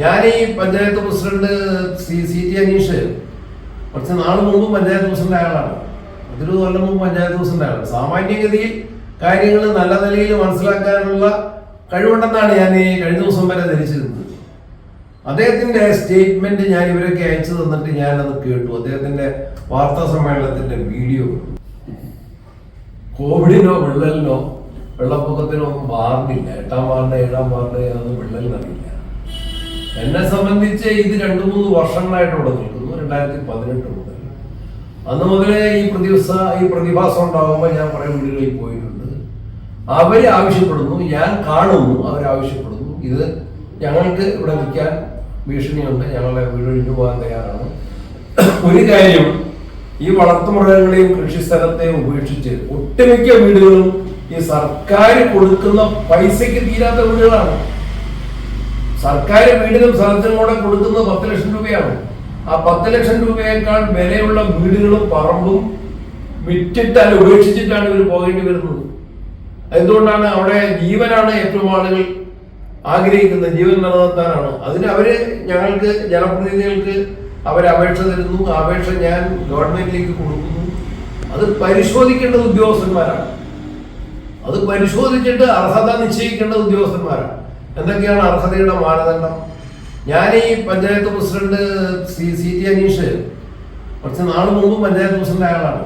ഞാൻ ഈ panchayat president C C T Aneesh കുറച്ച് നാൾ മുമ്പ് പഞ്ചായത്ത് പ്രസിഡന്റ് അയാളാണ് അതൊരു കൊല്ലം മുമ്പ് പഞ്ചായത്ത് പ്രസിഡന്റ് ആണ് സാമാന്യഗതിയിൽ കാര്യങ്ങൾ നല്ല നിലയിൽ മനസ്സിലാക്കാനുള്ള കഴിവുണ്ടെന്നാണ് ഞാൻ ഈ കഴിഞ്ഞ ദിവസം വരെ ധരിച്ചിരുന്നത്. അദ്ദേഹത്തിന്റെ സ്റ്റേറ്റ്മെന്റ് ഞാൻ ഇവരൊക്കെ അയച്ചു തന്നിട്ട് ഞാൻ അത് കേട്ടു. അദ്ദേഹത്തിന്റെ വാർത്താ സമ്മേളനത്തിന്റെ വീഡിയോ കോവിഡിനോ വിള്ളലിനോ വെള്ളപ്പൊക്കത്തിനോ ഒന്നും വാർന്നില്ല. എട്ടാം വാർഡ് ഏഴാം വാർഡ് അതൊന്നും വിള്ളലിനറിയില്ല. എന്നെ സംബന്ധിച്ച് ഇത് രണ്ടു മൂന്ന് വർഷങ്ങളായിട്ട് ഇവിടെ നിൽക്കുന്നു രണ്ടായിരത്തി പതിനെട്ട് മുതൽ. അന്ന് മുതലേ ഈ പ്രതിവസ ഈ പ്രതിഭാസം ഉണ്ടാകുമ്പോൾ ഞാൻ കുറേ വീടുകളിൽ പോയിട്ടുണ്ട്. അവർ ആവശ്യപ്പെടുന്നു ഞാൻ കാണുന്നു അവർ ആവശ്യപ്പെടുന്നു. ഇത് ഞങ്ങൾക്ക് ഇവിടെ നിൽക്കാൻ ഭീഷണിയുണ്ട് ഞങ്ങളെ വീടൊഴിഞ്ഞു പോകാൻ തയ്യാറാണ്. ഒരു കാര്യം ഈ വളർത്തുമൃഗങ്ങളെയും കൃഷിസ്ഥലത്തെയും ഉപേക്ഷിച്ച് ഒട്ടുമിക്ക വീടുകളും ഈ സർക്കാർ കൊടുക്കുന്ന പൈസയ്ക്ക് തീരാത്ത വീടുകളാണ്. സർക്കാർ വീടിനും സ്ഥലത്തിനും കൂടെ കൊടുക്കുന്നത് പത്ത് ലക്ഷം രൂപയാണ്. ആ പത്ത് ലക്ഷം രൂപയേക്കാൾ വിലയുള്ള വീടുകളും പറമ്പും വിറ്റിട്ടാൽ ഉപേക്ഷിച്ചിട്ടാണ് ഇവർ പോകേണ്ടി വരുന്നത്. എന്തുകൊണ്ടാണ് അവിടെ ജീവനാണ് ഏറ്റവും ആളുകൾ ആഗ്രഹിക്കുന്നത്? ജീവൻ നിലനിർത്താനാണ്. അതിന് അവർ ഞങ്ങൾക്ക് ജനപ്രതിനിധികൾക്ക് അവർ അപേക്ഷ തരുന്നു. അപേക്ഷ ഞാൻ ഗവൺമെന്റിലേക്ക് കൊടുക്കുന്നു. അത് പരിശോധിക്കേണ്ടത് ഉദ്യോഗസ്ഥന്മാരാണ്. അത് പരിശോധിച്ചിട്ട് അർഹത നിശ്ചയിക്കേണ്ടത് ഉദ്യോഗസ്ഥന്മാരാണ്. എന്തൊക്കെയാണ് അർഹതയുടെ മാനദണ്ഡം? ഞാൻ ഈ panchayat president C C T Aneesh കുറച്ച് നാൾ മുമ്പ് പഞ്ചായത്ത് പ്രസിഡന്റ് അയാളാണ്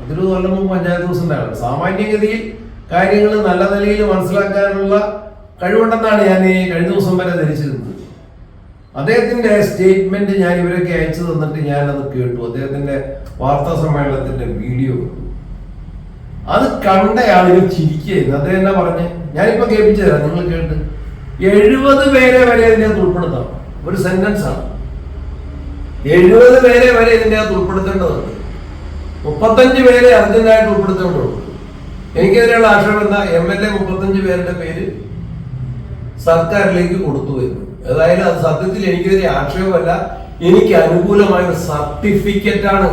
ഒത്തിരി കൊല്ലം മുമ്പ് പഞ്ചായത്ത് പ്രസിഡന്റ് ആളാണ് സാമാന്യഗതിയിൽ കാര്യങ്ങൾ നല്ല നിലയിൽ മനസ്സിലാക്കാനുള്ള കഴിവുണ്ടെന്നാണ് ഞാൻ ഈ കഴിഞ്ഞ ദിവസം വരെ ധരിച്ചിരുന്നത്. അദ്ദേഹത്തിന്റെ സ്റ്റേറ്റ്മെന്റ് ഞാൻ ഇവരൊക്കെ അയച്ചു തന്നിട്ട് ഞാനത് കേട്ടു. അദ്ദേഹത്തിന്റെ വാർത്താ സമ്മേളനത്തിന്റെ വീഡിയോ അത് കണ്ട ആളുകൾ ചിരിക്കുകയായിരുന്നു. അദ്ദേഹം എന്നാ പറഞ്ഞ്? ഞാനിപ്പോ കേൾപ്പിച്ചു തരാം നിങ്ങൾ കേട്ട്. എഴുപത് പേരെ വരെ ഇതിനകത്ത് ഉൾപ്പെടുത്താം. ഒരു സെന്റൻസ് ആണ്. എഴുപത് പേരെ വരെ ഇതിന്റെ അകത്ത് ഉൾപ്പെടുത്തേണ്ടതുണ്ട്. മുപ്പത്തഞ്ച് പേരെ അർജന്റായിട്ട് ഉൾപ്പെടുത്തേണ്ടതുണ്ട്. എനിക്കെതിരെയുള്ള ആക്ഷേപം എന്താ? എം എൽ എ മുപ്പത്തഞ്ച് പേരുടെ പേര് സർക്കാരിലേക്ക് കൊടുത്തു വരുന്നു ഏതായാലും അത് സത്യത്തിൽ എനിക്കെതിരെ ആക്ഷേപമല്ല. എനിക്ക് അനുകൂലമായ ഒരു സർട്ടിഫിക്കറ്റ് ആണ്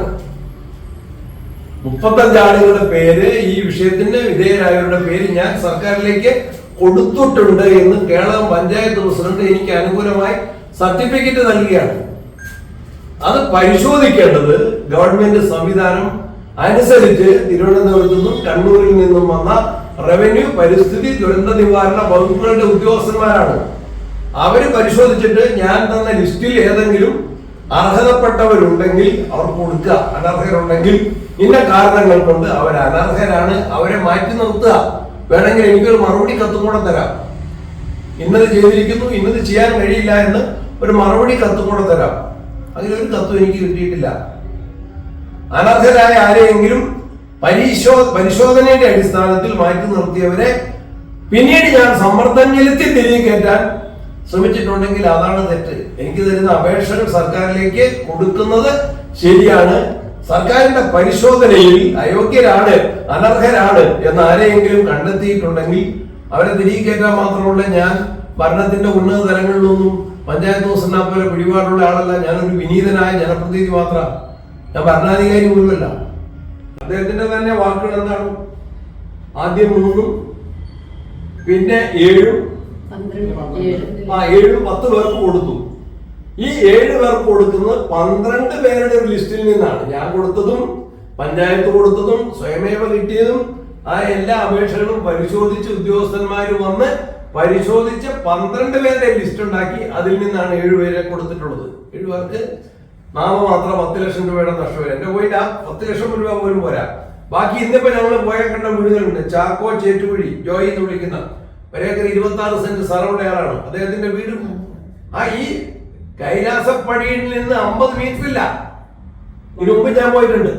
മുപ്പത്തഞ്ച് ആളുകളുടെ പേര് ഈ വിഷയത്തിന് വിധേയരായവരുടെ പേര് ഞാൻ സർക്കാരിലേക്ക് കൊടുത്തിട്ടുണ്ട് എന്ന് കേരളം പഞ്ചായത്ത് പ്രസിഡന്റ് എനിക്ക് അനുകൂലമായി സർട്ടിഫിക്കറ്റ് നൽകുകയാണ് അത് പരിശോധിക്കേണ്ടത് ഗവൺമെന്റ് സംവിധാനം അനുസരിച്ച് തിരുവനന്തപുരത്തു നിന്നും കണ്ണൂരിൽ നിന്നും വന്ന റവന്യൂ പരിസ്ഥിതി ദുരന്ത നിവാരണ വകുപ്പുകളുടെ ഉദ്യോഗസ്ഥന്മാരാണ്. അവർ പരിശോധിച്ചിട്ട് ഞാൻ തന്ന ലിസ്റ്റിൽ ഏതെങ്കിലും അർഹതപ്പെട്ടവരുണ്ടെങ്കിൽ അവർക്ക് കൊടുക്കുക. അനർഹരുണ്ടെങ്കിൽ ഇന്ന കാരണങ്ങൾ കൊണ്ട് അവർ അനർഹരാണ്. അവരെ മാറ്റി നിർത്തുക. വേണമെങ്കിൽ എനിക്കൊരു മറുപടി കത്തും കൂടെ തരാം. ഇന്നത് ചെയ്തിരിക്കുന്നു ഇന്നത് ചെയ്യാൻ കഴിയില്ല എന്ന് ഒരു മറുപടി കത്തും കൂടെ തരാം. അങ്ങനെ ഒരു കത്തും എനിക്ക് കിട്ടിയിട്ടില്ല. അനർഹരായ ആരെയെങ്കിലും പരിശോ പരിശോധനയുടെ അടിസ്ഥാനത്തിൽ മാറ്റി നിർത്തിയവരെ പിന്നീട് ഞാൻ സമ്മർദ്ദം ചെലുത്തി തിരികെ കയറ്റാൻ ശ്രമിച്ചിട്ടുണ്ടെങ്കിൽ അതാണ് തെറ്റ്. എനിക്ക് തരുന്ന അപേക്ഷകൾ സർക്കാരിലേക്ക് കൊടുക്കുന്നത് ശരിയാണ്. സർക്കാരിന്റെ പരിശോധനയിൽ അയോഗ്യരാണ് അനർഹരാണ് എന്ന് ആരെയെങ്കിലും കണ്ടെത്തിയിട്ടുണ്ടെങ്കിൽ അവരെ തിരികെ കയറ്റാൻ മാത്രമുള്ള ഞാൻ ഭരണത്തിന്റെ ഉന്നത തലങ്ങളിലൊന്നും പഞ്ചായത്ത് ദിവസം പോലെ പിടിപാടുള്ള ആളല്ല. ഞാനൊരു വിനീതനായ ജനപ്രതിനിധി മാത്രമാണ് ഞാൻ ഭരണാധികാരി പോലുമല്ല അദ്ദേഹത്തിന്റെ തന്നെ വാക്കുകൾ എന്താണ്? ആദ്യം മൂന്നും പിന്നെ ഏഴും ആ ഏഴും പത്ത് പേർക്ക് കൊടുത്തു. ഈ ഏഴ് പേർക്ക് കൊടുക്കുന്നത് പന്ത്രണ്ട് പേരുടെ ഒരു ലിസ്റ്റിൽ നിന്നാണ്. ഞാൻ കൊടുത്തതും പഞ്ചായത്ത് കൊടുത്തതും സ്വയമേവ കിട്ടിയതും ആ എല്ലാ അപേക്ഷകളും പരിശോധിച്ച് ഉദ്യോഗസ്ഥന്മാർ വന്ന് പരിശോധിച്ച് പന്ത്രണ്ട് പേരുടെ ലിസ്റ്റ് ഉണ്ടാക്കി അതിൽ നിന്നാണ് ഏഴുപേരെ കൊടുത്തിട്ടുള്ളത്. ഏഴു പേർക്ക് നാമമാത്രം പത്ത് ലക്ഷം രൂപയുടെ നഷ്ടം. എന്റെ പോയിട്ട് ആ പത്ത് ലക്ഷം രൂപ പോലും പോരാ. ബാക്കി ഇന്നിപ്പോ ഞങ്ങൾ പോയ കണ്ട വീടുകളുണ്ട്. ചാക്കോ ചേറ്റുപുഴി ജോയി എന്ന് വിളിക്കുന്ന ഒരേക്കർ ഇരുപത്തി ആറ് സെന്റ് സ്ഥലമുള്ള ആളാണ് അദ്ദേഹത്തിന്റെ വീട് ആ ഈ കൈലാസപ്പടിയിൽ നിന്ന് അമ്പത് മീറ്റർ ഇല്ല. മുമ്പ് ഞാൻ പോയിട്ടുണ്ട്.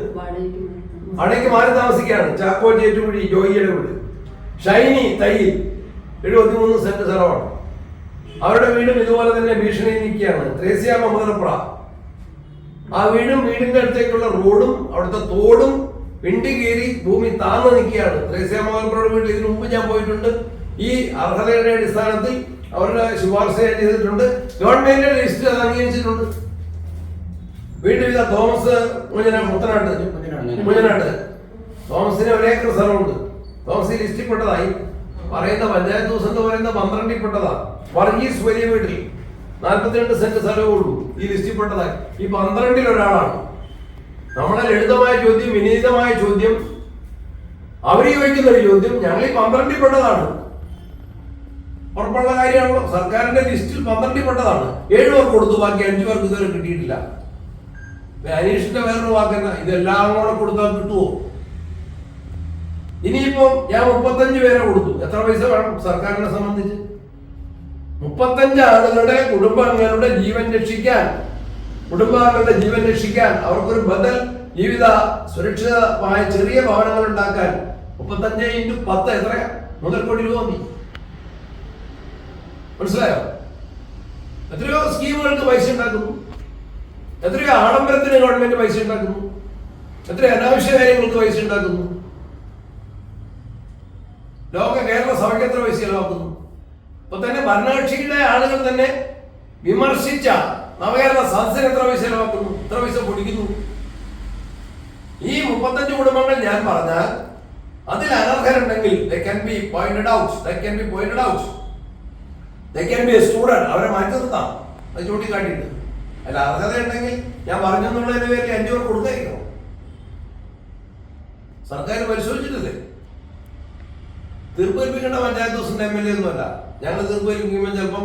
അവിടേക്ക് മാറി താമസിക്കുകയാണ്. ചാക്കോ ചേറ്റുകുഴി ജോയിയുടെ വീട് ഷൈനി തയ്യിൽ. എഴുപത്തിമൂന്ന് സെന്റ് സ്ഥലമാണ്. അവരുടെ വീടും ഇതുപോലെ തന്നെ ഭീഷണി നിൽക്കുകയാണ്. ത്രേസ്യ മമതലപ്ര ആ വീടും വീടിന്റെ അടുത്തേക്കുള്ള റോഡും അവിടുത്തെ തോടും വിണ്ടി കീറി ഭൂമി താന്നു നിൽക്കുകയാണ്. ത്രേസ്യ മമതലപ്രയുടെ വീട്ടിൽ ഇതിനു മുമ്പ് ഞാൻ പോയിട്ടുണ്ട്. ഈ അർഹതയുടെ അടിസ്ഥാനത്തിൽ അവരുടെ ശുപാർശ ചെയ്തിട്ടുണ്ട്. ഗവൺമെന്റിന്റെ ലിസ്റ്റ് അത് അംഗീകരിച്ചിട്ടുണ്ട്. വീട്ടിലില്ല തോമസ് മുഞ്ഞന മുത്തനാട്ട്. മുഞ്ഞനാട്ട് തോമസിന് ഒരേക്കർ സ്ഥലമുണ്ട്. തോമസ് ഈ ലിസ്റ്റിൽ പെട്ടതായി പറയുന്ന പഞ്ചായത്ത് ദിവസം എന്ന് പറയുന്ന പന്ത്രണ്ടിൽ പെട്ടതാ വർഗീസ് വലിയ വീട്ടിൽ. നാൽപ്പത്തിരണ്ട് സെന്റ് സ്ഥലമേ ഉള്ളൂ. ഈ ലിസ്റ്റിൽപ്പെട്ടതായി ഈ പന്ത്രണ്ടിൽ ഒരാളാണ്. നമ്മളെ ലളിതമായ ചോദ്യം വിനീതമായ ചോദ്യം അവർ ചോദിക്കുന്ന ഒരു ചോദ്യം ഞങ്ങൾ ഈ പന്ത്രണ്ടിൽ പെട്ടതാണ് ഉറപ്പുള്ള കാര്യമാണല്ലോ. സർക്കാരിന്റെ ലിസ്റ്റിൽ പന്ത്രണ്ടിൽ പെട്ടതാണ് ഏഴ് പേർക്ക് കൊടുത്തു ബാക്കി അഞ്ചു പേർക്ക് ഇതുവരെ കിട്ടിയിട്ടില്ല. അനീഷിന്റെ വേറൊരു ഇത് ഇതെല്ലാം കൂടെ കൊടുത്താൽ കിട്ടുമോ ഇനിയിപ്പം ഞാൻ മുപ്പത്തഞ്ച് പേരെ കൊടുത്തു. എത്ര പൈസ വേണം സർക്കാരിനെ സംബന്ധിച്ച്? മുപ്പത്തഞ്ച് ആളുകളുടെ കുടുംബാംഗങ്ങളുടെ ജീവൻ രക്ഷിക്കാൻ കുടുംബാംഗങ്ങളുടെ ജീവൻ രക്ഷിക്കാൻ അവർക്കൊരു ബദൽ ജീവിത സുരക്ഷിതമായ ചെറിയ ഭവനങ്ങൾ ഉണ്ടാക്കാൻ മുപ്പത്തഞ്ച് ഇന്റു പത്ത് എത്രയാ? മുതൽ കോടി രൂപ മനസ്സിലായോ? എത്രയോ സ്കീമുകൾക്ക് പൈസ ഉണ്ടാക്കുന്നു. എത്രയോ ആഡംബരത്തിന് ഗവൺമെന്റ് പൈസ ഉണ്ടാക്കുന്നു. എത്രയോ അനാവശ്യ കാര്യങ്ങൾക്ക് പൈസ ഉണ്ടാക്കുന്നു. ലോക കേരള സഭയ്ക്ക് എത്ര പൈസ ചെലവാക്കുന്നു. ഇപ്പൊ തന്നെ ഭരണകക്ഷിയുടെ ആളുകൾ തന്നെ വിമർശിച്ച നവകേരള സദസ്സിന് എത്ര പൈസ ചെലവാക്കുന്നു? എത്ര പൈസ പൊടിക്കുന്നു? ഈ മുപ്പത്തഞ്ച് കുടുംബങ്ങൾ ഞാൻ പറഞ്ഞാൽ അതിൽ അനർഹരുണ്ടെങ്കിൽ the can be pointed out the can be pointed out they can be a അവരെ മാറ്റി നിർത്താം. അത് ചൂണ്ടിക്കാട്ടിയിട്ട്. അല്ല അർഹത ഉണ്ടെങ്കിൽ ഞാൻ പറഞ്ഞെന്നുള്ളതിന് പേരിൽ അഞ്ചു പേർ കൊടുക്കായിരിക്കണം സർക്കാർ പരിശോധിച്ചിട്ടില്ലേ? തീർപ്പേൽപ്പിക്കേണ്ട പഞ്ചായത്ത് ദിവസം എം എൽ എ ഒന്നുമല്ല. ഞങ്ങൾ തീർപ്പേൽപ്പിക്കുമ്പോൾ ചിലപ്പം